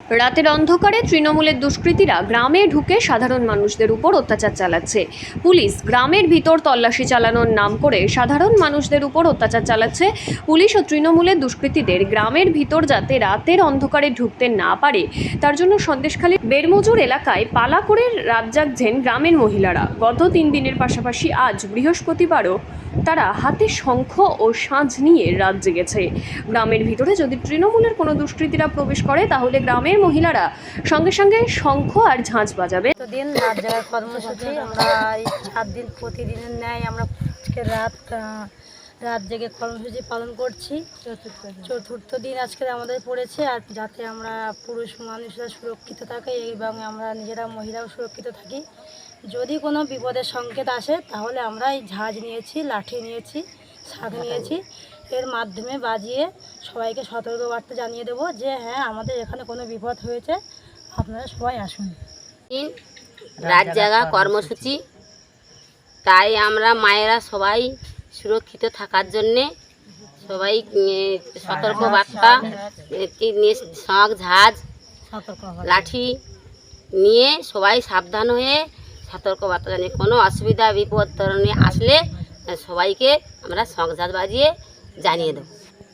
রাতের অন্ধকারে তৃণমূলের দুষ্কৃতীরা গ্রামে ঢুকে সাধারণ মানুষদের উপর অত্যাচার চালাচ্ছে। পুলিশ গ্রামের ভিতর তল্লাশি চালানোর নাম করে সাধারণ মানুষদের উপর অত্যাচার চালাচ্ছে। পুলিশ ও তৃণমূলের দুষ্কৃতীদের গ্রামের ভিতর যাতে রাতের অন্ধকারে ঢুকতে না পারে, তার জন্য সন্দেশখালী বেরমজুর এলাকায় পালা করে রাত জাগছেন গ্রামের মহিলারা। গত তিন দিনের পাশাপাশি আজ বৃহস্পতিবারও তারা হাতে শঙ্খ ও সাঁঝ নিয়ে রাত জেগেছে। গ্রামের ভিতরে যদি তৃণমূলের কোনো দুষ্কৃতীরা প্রবেশ করে, তাহলে গ্রামের মহিলারা সঙ্গে সঙ্গে শঙ্খ আর ঝাঁঝ বাজাবে। দিন রাত জাগার কর্মসূচি, আমরা সাত দিন প্রতিদিনের ন্যায় আমরা রাত রাত জেগে কর্মসূচি পালন করছি। চতুর্থ দিন আজকে আমাদের পড়েছে, আর যাতে আমরা পুরুষ মানুষরা সুরক্ষিত থাকে এবং আমরা নিজেরা মহিলাও সুরক্ষিত থাকি। যদি কোনো বিপদের সংকেত আসে, তাহলে আমরা এই ঝাঁজ নিয়েছি, লাঠি নিয়েছি শাক নিয়েছি। এর মাধ্যমে বাজিয়ে সবাইকে সতর্কবার্তা জানিয়ে দেবো যে হ্যাঁ আমাদের এখানে কোনো বিপদ হয়েছে। আপনারা সবাই আসুন। দিন রাত জাগা কর্মসূচি। তাই আমরা মায়েরা সবাই সুরক্ষিত থাকার জন্যে সবাই সতর্ক বার্তা শখ ঝাঁজ লাঠি নিয়ে সবাই সাবধান হয়ে সতর্ক বার্তা জানিয়ে কোনো অসুবিধা বিপদ তরণে আসলে সবাইকে আমরা শখ ঝাঁজ বাজিয়ে জানিয়ে দেবো